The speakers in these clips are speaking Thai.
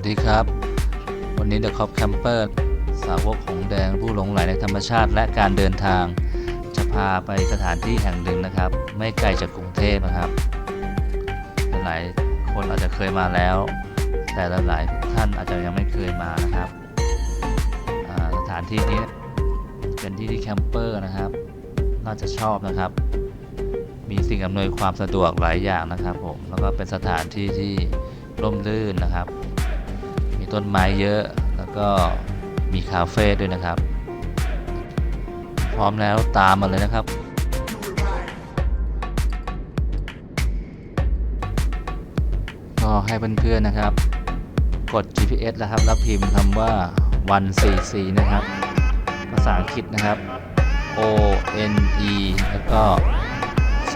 วัสดีครับ วันนี้ The Cop Camper สาวกของแดงผู้หลงไหลในธรรมชาติและการเดินทาง จะพาไปสถานที่แห่งหนึ่งนะครับ ไม่ไกลจากกรุงเทพนะครับ หลายคนอาจจะเคยมาแล้ว แต่หลายท่านอาจจะยังไม่เคยมานะครับสถานที่นี้เป็นที่ที่แคมเปอร์นะครับ น่าจะชอบนะครับ มีสิ่งอำนวยความสะดวกหลายอย่างนะครับผมแล้วก็เป็นสถานที่ที่ร่มรื่นนะครับ ต้นไม้เยอะ แล้วก็มีคาเฟ่ด้วยนะครับ พร้อมแล้วตามมาเลยนะครับ ก็ให้เพื่อนๆนะครับ กด GPS นะครับ แล้วพิมพ์คำว่า144นะครับ ภาษาอังกฤษนะครับ O N E แล้วก็ C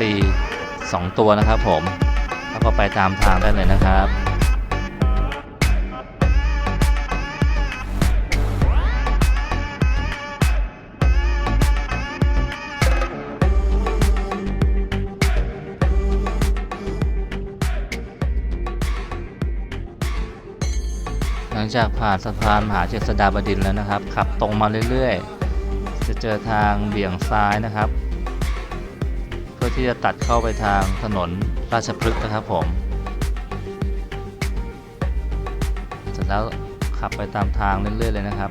2 ตัวนะครับผม แล้วก็ไปตามทางได้เลยนะครับ จากผ่านสะพานมหาเจษฎาบดินแล้วนะครับ ขับตรงมาเรื่อยๆ จะเจอทางเบี่ยงซ้ายนะครับ เพื่อที่จะตัดเข้าไปทางถนนราชพฤกษ์นะครับผม เสร็จแล้วขับไปตามทางเรื่อยๆเลยนะครับ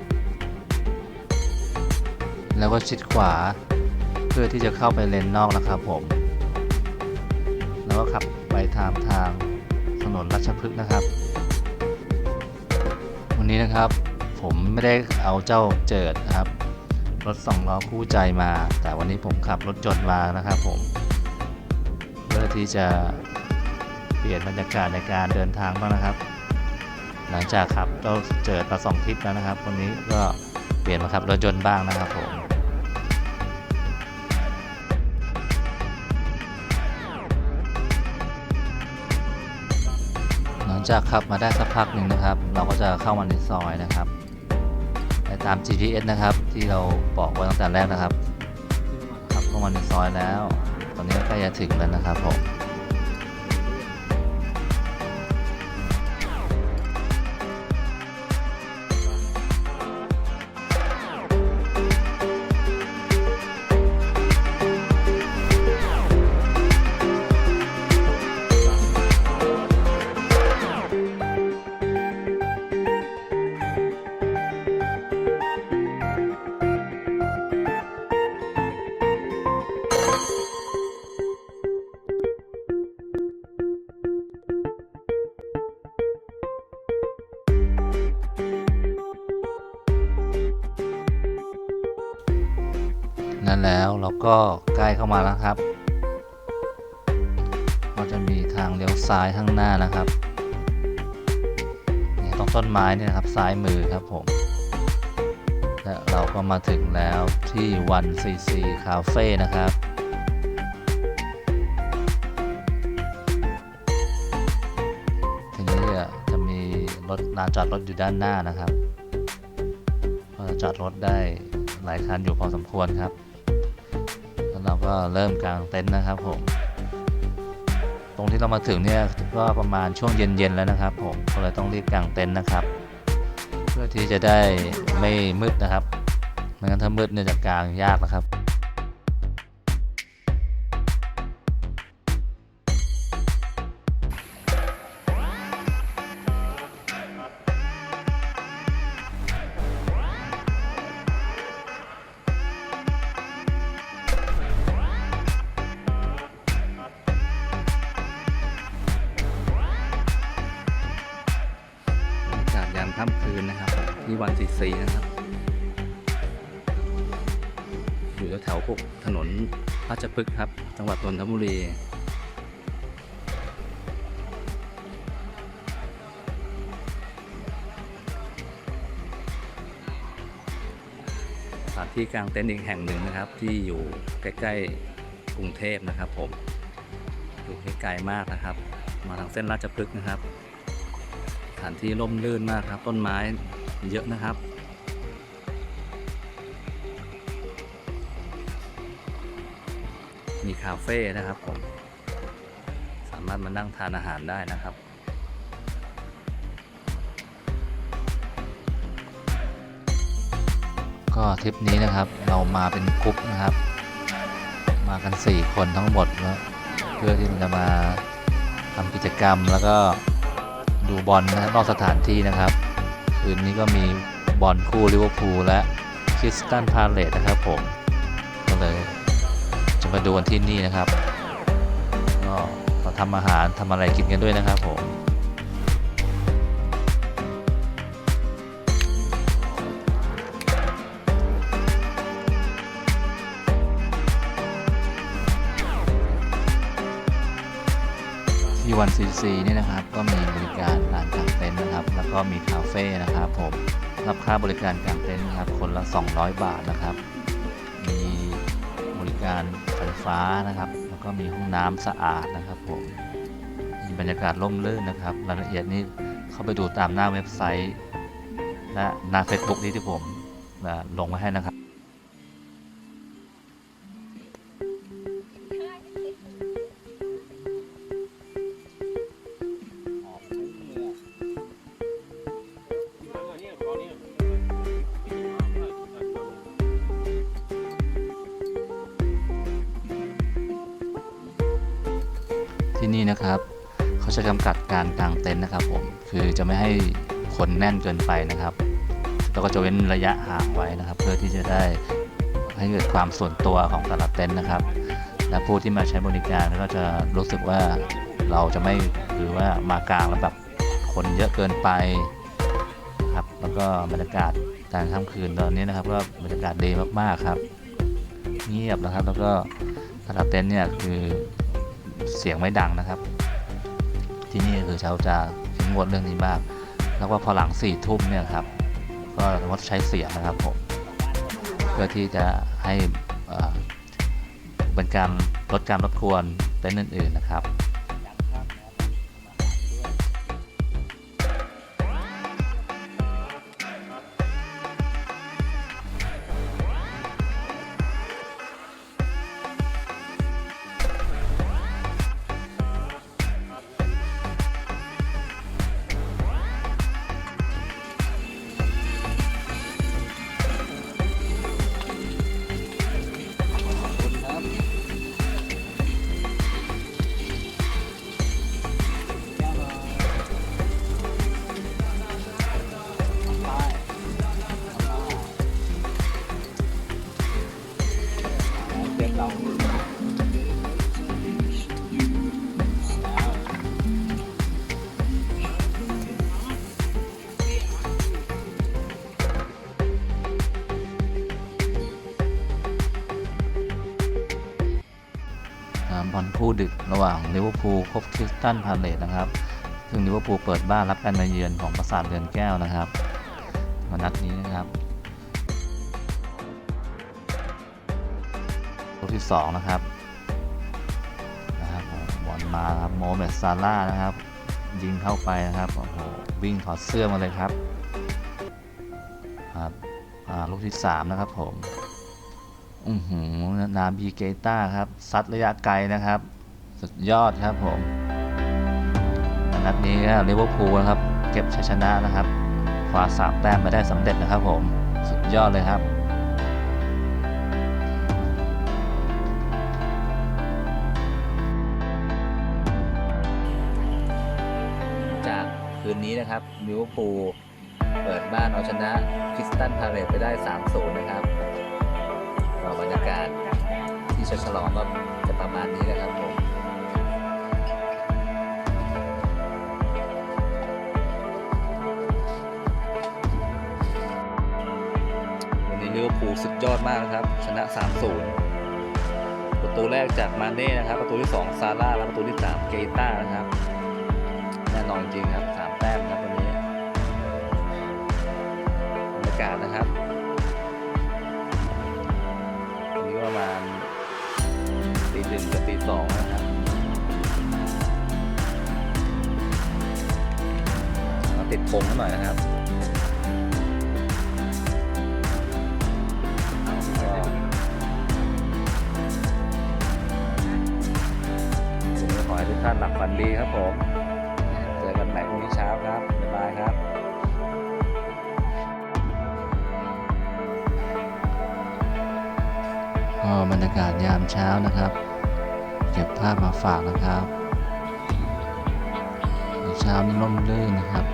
แล้วก็ชิดขวาเพื่อที่จะเข้าไปเลนนอกนะครับผม แล้วก็ขับไปตามทางถนนราชพฤกษ์นะครับ วันนี้นะครับ ผมไม่ได้เอาเจ้าเจิดนะครับ รถสองล้อคู่ใจมา แต่วันนี้ผมขับรถจดมานะครับผม เพื่อที่จะเปลี่ยนบรรยากาศในการเดินทางบ้างนะครับ หลังจากขับเจ้าเจิดมาสองทริปแล้วนะครับ วันนี้ก็เปลี่ยนมาขับรถยนต์บ้างนะครับผม จากขับมาได้สักพักหนึ่งนะครับ เราก็จะเข้ามาในซอยนะครับไปตาม GPS นะครับที่เราบอกไว้ตั้งแต่แรกนะครับขับเข้ามาในซอยแล้ว ตอนนี้ใกล้จะถึงแล้วนะครับผม ก็ใกล้เข้ามาแล้วครับ ก็จะมีทางเลี้ยวซ้ายข้างหน้านะครับนี่ตรงต้นไม้เนี่ยนะครับซ้ายมือครับผม และเราก็มาถึงแล้วที่วันซีซีคาเฟ่นะครับทีนี้จะมีรถลานจอดรถอยู่ด้านหน้านะครับก็จะจอดรถได้หลายคันอยู่พอสมควรครับ ก็เริ่มกางเต็นท์นะครับผม ตรงที่เรามาถึงเนี่ยก็ประมาณช่วงเย็นๆแล้วนะครับผมก็เลยต้องรีบกางเต็นท์นะครับ เพื่อที่จะได้ไม่มืดนะครับไม่งั้นถ้ามืดเนี่ยจะกางยากนะครับ สีนะครับ อยู่แถวๆพวกถนนราชพฤกษ์ครับ จังหวัดนนทบุรีสถานที่กลางเต็นท์อีกแห่งหนึ่งนะครับ ที่อยู่ใกล้ๆกรุงเทพนะครับ ผมอยู่ไกลมากนะครับ มาทางเส้นราชพฤกษ์นะครับสถานที่ร่มรื่นมากครับ ต้นไม้ เยอะนะครับ มีคาเฟ่นะครับผม สามารถมานั่งทานอาหารได้นะครับก็ทริปนี้นะครับเรามาเป็นกรุ๊ปนะครับ มากัน 4 คนทั้งหมดเพื่อที่จะมาทำกิจกรรมแล้วก็ดูบอลนนอกสถานที่นะครับ คืนนี้ก็มีบอลคู่ลิเวอร์พูลและคริสตันพาเลตนะครับผม ก็เลยจะมาดูกันที่นี่นะครับ ก็มาทำอาหารทำอะไรกินกันด้วยนะครับผมที่วันซีซีนี่นะครับ ก็มีบริการลานกางเต็นครับ แล้วก็มีคาเฟ่นะครับผมรับค่าบริการกางเต็นท์นะครับ คนละ 200 บาทนะครับ มีบริการไฟฟ้านะครับ แล้วก็มีห้องน้ำสะอาดนะครับผม มีบรรยากาศร่มรื่นนะครับรายละเอียดนี้เข้าไปดูตามหน้าเว็บไซต์ และหน้า Facebook นี้ที่ผมลงไว้ให้นะครับ นะครับเขาจะจำกัดการกางเต็นท์นะครับผมคือจะไม่ให้คนแน่นเกินไปนะครับแล้วก็จะเว้นระยะห่างไว้นะครับ เพื่อที่จะได้ให้เกิดความส่วนตัวของแต่ละเต็นท์นะครับ และผู้ที่มาใช้บริการก็จะรู้สึกว่าเราจะไม่หรือว่ามากลางแล้วแบบคนเยอะเกินไปครับแล้วก็บรรยากาศกลารค่ำคืนตอนนี้นะครับก็บรรยากาศดีมากๆครับ เงียบนะครับแล้วก็แต่ละเต็นท์เนี่ยคือ เสียงไม่ดังนะครับ ที่นี่คือเขาจะเข้มงวดเรื่องนี้มาก แล้วก็พอหลังสี่ทุ่มเนี่ยครับ ก็งดใช้เสียงนะครับผมเพื่อที่จะให้เป็นการลดการรบกวนเต็นท์อื่นๆนะครับ บอลคู่ดึกระหว่างลิเวอร์พูลพบคริสตันพาเลตนะครับ ซึ่งลิเวอร์พูลเปิดบ้านรับการมาเยือนของปราสาทเรือนแก้วนะครับวันนัดนี้นะครับลูกที่สองนะครับนะครับบอลมาครับโมเมดซาร่านะครับ ยิงเข้าไปนะครับโอ้โหวิ่งถอดเสื้อมาเลยครับครับลูกที่สามนะครับผม อือหือนาบีเกต้าครับซัดระยะไกลนะครับ สุดยอดครับผมนัดนี้ก็ลิเวอร์พูลครับ เก็บชัยชนะนะครับคว้าสามแต้มมาได้สำเร็จนะครับผมสุดยอดเลยครับจากคืนนี้นะครับลิเวอร์พูลเปิดบ้านเอาชนะคริสตันพาเลตไปได้3-0นะครับ บรรยากาศที่จะฉลองก็จะประมาณนี้นะครับผมวันนี้ลิเวอร์พูลสุดยอดมากนะครับ ชนะ 3-0 ประตูแรกจากมาเน่นะครับ ประตูที่ 2 ซาร่าและประตูที่ 3 เกต้านะครับ แน่นอนจริงครับ 3 แต้มครับ ติดผมหน่อยนะครับขอให้ทุกท่านหลับฝันดีครับผม เจอกันใหม่พรุ่งนี้เช้าครับ บ๊ายบายครับก็บรรยากาศยามเช้านะครับ เก็บภาพมาฝากนะครับ เช้านี้ร่มรื่นนะครับ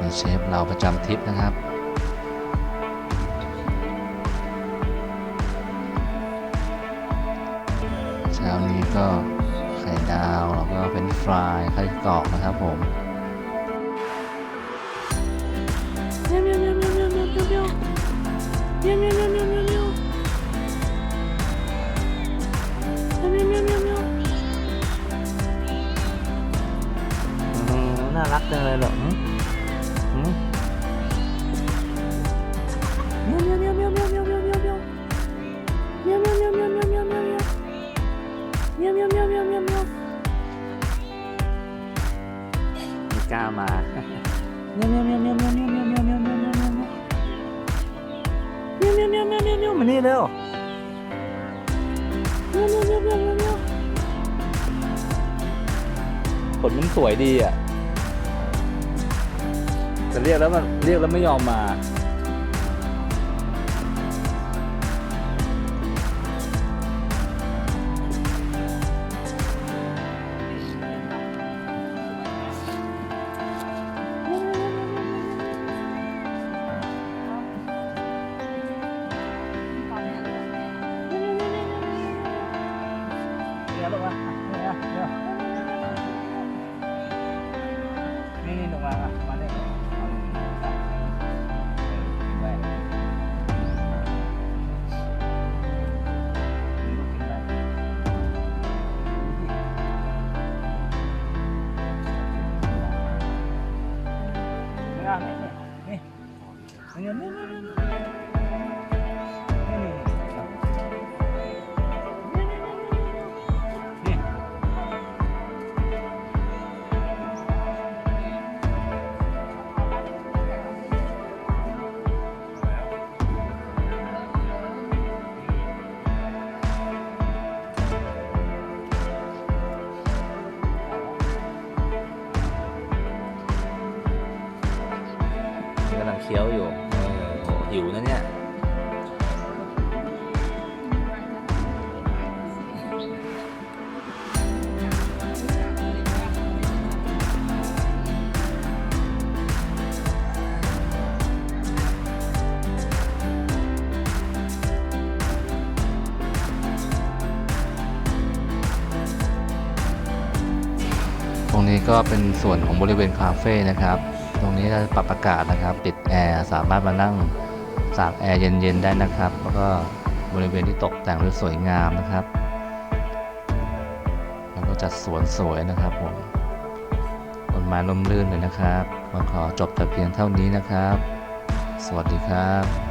เป็นเชฟเราประจำทริปนะครับเช้านี้ก็ไข่ดาวแล้วก็เป็นฟรายไข่กรอบนะครับผมเมียวเมียวเมียวเมียวเมียวเมียวเมียม ก้ามาเมียวเมียวเมียวเมียวเมียวเมียวเมียวเมียวเมียวเมียวเมียวเมียวเมียวเมียวเมียวเมียวเมียวเมียวมานี่เร็วเมียวเมียวเมียวเมียวเมียวเมียวขนมันสวยดีอะแต่เรียกแล้วมันเรียกแล้วไม่ยอมมา ก็เป็นส่วนของบริเวณคาเฟ่นะครับ ตรงนี้เราปรับอากาศนะครับ ติดแอร์สามารถมานั่งสากแอร์เย็นๆได้นะครับ แล้วก็บริเวณที่ตกแต่งด้วยสวยงามนะครับ แล้วก็จัดสวนสวยนะครับผมต้นไม้ร่มรื่นเลยนะครับมาขอจบแต่เพียงเท่านี้นะครับ สวัสดีครับ